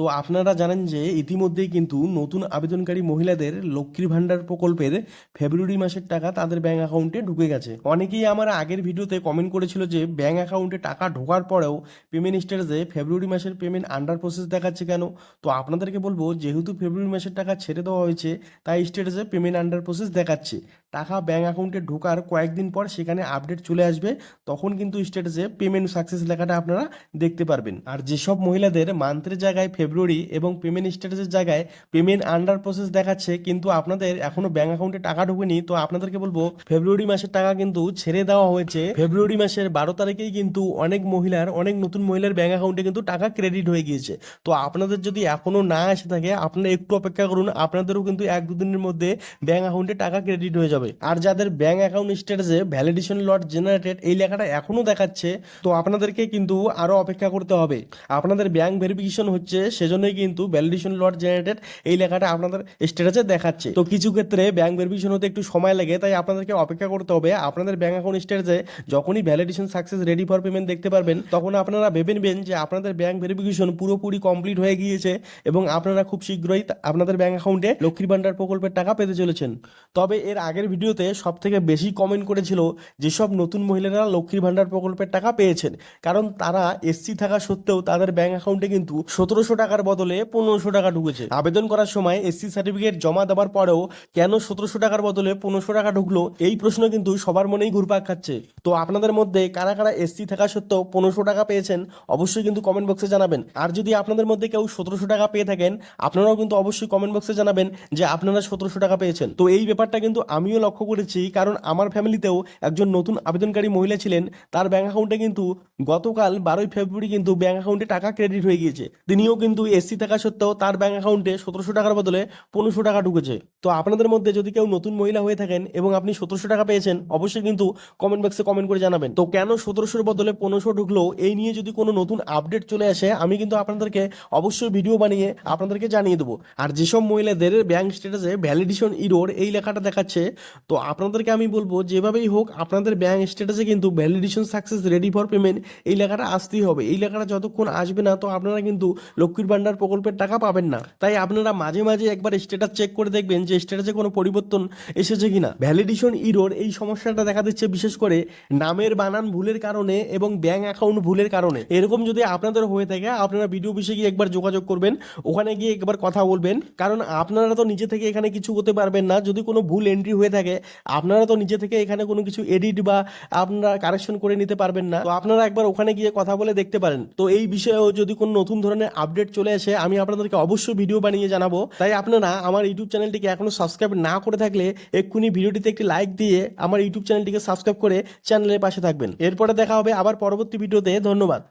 তো আপনারা জানেন যে ইতিমধ্যেই কিন্তু নতুন আবেদনকারী মহিলাদের লক্ষ্মীর ভাণ্ডার প্রকল্পের ফেব্রুয়ারি মাসের টাকা তাদের ব্যাঙ্ক অ্যাকাউন্টে ঢুকে গেছে। অনেকেই আমার আগের ভিডিওতে কমেন্ট করেছিল যে ব্যাঙ্ক অ্যাকাউন্টে টাকা ঢোকার পরেও পেমেন্ট স্ট্যাটাসে ফেব্রুয়ারি মাসের পেমেন্ট আন্ডার প্রসেস দেখাচ্ছে কেন? তো আপনাদেরকে বলব, যেহেতু ফেব্রুয়ারি মাসের টাকা ছেড়ে দেওয়া হয়েছে, তাই স্ট্যাটাসে পেমেন্ট আন্ডার প্রসেস দেখাচ্ছে। টাকা ব্যাঙ্ক অ্যাকাউন্টে ঢোকার কয়েকদিন পর সেখানে আপডেট চলে আসবে। তখন কিন্তু স্ট্যাটাসে পেমেন্ট সাকসেস লেখাটা আপনারা দেখতে পারবেন। আর যেসব মহিলাদের মান্থের জায়গায় ফেব্রুয়ারি এবং পেমেন্ট স্ট্যাটাসের জায়গায় পেমেন্ট আন্ডার প্রসেস দেখাচ্ছে, কিন্তু আপনাদের এখনও ব্যাঙ্ক অ্যাকাউন্টে টাকা ঢোকেনি, তো আপনাদেরকে বলব ফেব্রুয়ারি মাসের টাকা কিন্তু ছেড়ে দেওয়া হয়েছে। ফেব্রুয়ারি মাসের বারো তারিখেই কিন্তু অনেক মহিলার, অনেক নতুন মহিলার ব্যাঙ্ক অ্যাকাউন্টে কিন্তু টাকা ক্রেডিট হয়ে গিয়েছে। তো আপনাদের যদি এখনও না এসে থাকে, আপনারা একটু অপেক্ষা করুন, আপনাদেরও কিন্তু এক দুদিনের মধ্যে ব্যাঙ্ক অ্যাকাউন্টে টাকা ক্রেডিট হয়ে যাবে। আর যাদের ব্যাংক অ্যাকাউন্ট স্ট্যাটাসে ভ্যালিডেশন লট জেনারেটেড এই লেখাটা এখনও দেখাচ্ছে, তো আপনাদেরকে কিন্তু আরও অপেক্ষা করতে হবে। আপনাদের ব্যাংক ভেরিফিকেশন হচ্ছে, সেজন্যই কিন্তু ভ্যালিডেশন লট জেনারেটেড এই লেখাটা আপনাদের স্ট্যাটাসে দেখাচ্ছে। তো কিছু ক্ষেত্রে ব্যাংক ভেরিফিকেশন হতে একটু সময় লাগে, তাই আপনাদেরকে অপেক্ষা করতে হবে। আপনাদের ব্যাংক অ্যাকাউন্ট স্ট্যাটাসে যখনই validation success ready for payment দেখতে পারবেন, তখন আপনারা ভেবে নেবেন যে আপনাদের ব্যাংক ভেরিফিকেশন পুরোপুরি কমপ্লিট হয়ে গিয়েছে এবং আপনারা খুব শীঘ্রই আপনাদের ব্যাংক অ্যাকাউন্টে লক্ষ্মীর ভান্ডার প্রকল্পের টাকা পেতে চলেছেন। তবে এর আগের ভিডিওতে সব থেকে বেশি কমেন্ট করেছিল যেসব নতুন মহিলারা লক্ষ্মীর ভান্ডার প্রকল্পের টাকা পেয়েছেন। কারণ তারা এসসি থাকা সত্ত্বেও তাদের ব্যাংক অ্যাকাউন্টে কিন্তু সতেরোশো টাকার বদলে পনেরোশো টাকা ঢুকেছে। আবেদন করার সময় এসসি সার্টিফিকেট জমা দেওয়ার পরেও কেন সতেরোশো টাকার বদলে পনেরোশো টাকা ঢুকলো, এই প্রশ্ন কিন্তু সবার মনেই ঘুরপাক খাচ্ছে। তো আপনাদের মধ্যে কারা কারা এসসি থাকা সত্ত্বেও পনেরোশো টাকা পেয়েছেন, অবশ্যই কিন্তু কমেন্ট বক্সে জানাবেন। আর যদি আপনাদের মধ্যে কেউ সতেরোশো টাকা পেয়ে থাকেন, আপনারাও কিন্তু অবশ্যই কমেন্ট বক্সে জানাবেন যে আপনারা সতেরোশো টাকা পেয়েছেন। তো এই ব্যাপারটা কিন্তু আমিও লক্ষ্য করেছি, কারণ আমার ফ্যামিলিতেও একজন নতুন আবেদনকারী মহিলা ছিলেন। তার ব্যাঙ্ক অ্যাকাউন্টে কিন্তু গতকাল বারোই ফেব্রুয়ারি কিন্তু ব্যাঙ্ক অ্যাকাউন্টে টাকা ক্রেডিট হয়ে গিয়েছে। তিনিও কিন্তু এসসি থাকা সত্ত্বেও তার ব্যাঙ্ক অ্যাকাউন্টে সতেরোশো টাকার বদলে পনেরোশো টাকা ঢুকেছে। তো আপনাদের মধ্যে যদি কেউ নতুন মহিলা হয়ে থাকেন এবং আপনি সতেরোশো টাকা পেয়েছেন, অবশ্যই কিন্তু কমেন্ট বক্সে কমেন্ট করে জানাবেন। তো কেন সতেরোশোর বদলে পনেরোশো ঢুকলো? এই নিয়ে যদি কোনো নতুন আপডেট চলে আসে, আমি কিন্তু আপনাদেরকে অবশ্যই ভিডিও বানিয়ে আপনাদেরকে জানিয়ে দেবো। আর যেসব মহিলাদের ব্যাঙ্ক স্ট্যাটাসে ভ্যালিডেশন ইরোর এই লেখাটা দেখাচ্ছে তো আপনাদেরকে আমি বলব, যেভাবেই হোক, আপনাদের ব্যাংক স্ট্যাটাসে কিন্তু validation success ready for payment এই লেখাটা আসতেই হবে। এই লেখাটা যতক্ষণ আসবে না, তো আপনারা কিন্তু লক্ষ্মীর ভান্ডার প্রকল্পের টাকা পাবেন না। তাই আপনারা মাঝে মাঝে একবার স্ট্যাটাস চেক করে দেখবেন যে স্ট্যাটাসে কোনো পরিবর্তন এসেছে কিনা। ভ্যালিডেশন ইরোর এই সমস্যাটা দেখা দিচ্ছে বিশেষ করে নামের বানান ভুলের কারণে এবং ব্যাংক অ্যাকাউন্ট ভুলের কারণে। এরকম যদি আপনাদের হয়ে থাকে, আপনারা ভিডিও বিষয়ে গিয়ে একবার যোগাযোগ করবেন, ওখানে গিয়ে একবার কথা বলবেন। কারণ আপনারা তো নিজে থেকে এখানে কিছু করতে পারবেন না। যদি কোনো ভুল এন্ট্রি হয়ে থাকে আপনারা তো নিজে থেকে এখানে কোনো কিছু এডিট বা আপনারা কারেকশন করে নিতে পারবেন না। তো আপনারা একবার ওখানে গিয়ে কথা বলে দেখতে পারেন। তো এই বিষয়েও যদি কোনো নতুন ধরনের আপডেট চলে আসে, আমি আপনাদেরকে অবশ্যই ভিডিও বানিয়ে জানাব। তাই আপনারা আমার ইউটিউব চ্যানেলটিকে এখনও সাবস্ক্রাইব না করে থাকলে এক্ষুনি ভিডিওটিতে একটি লাইক দিয়ে আমার ইউটিউব চ্যানেলটিকে সাবস্ক্রাইব করে চ্যানেলের পাশে থাকবেন। এরপরে দেখা হবে আবার পরবর্তী ভিডিওতে ধন্যবাদ।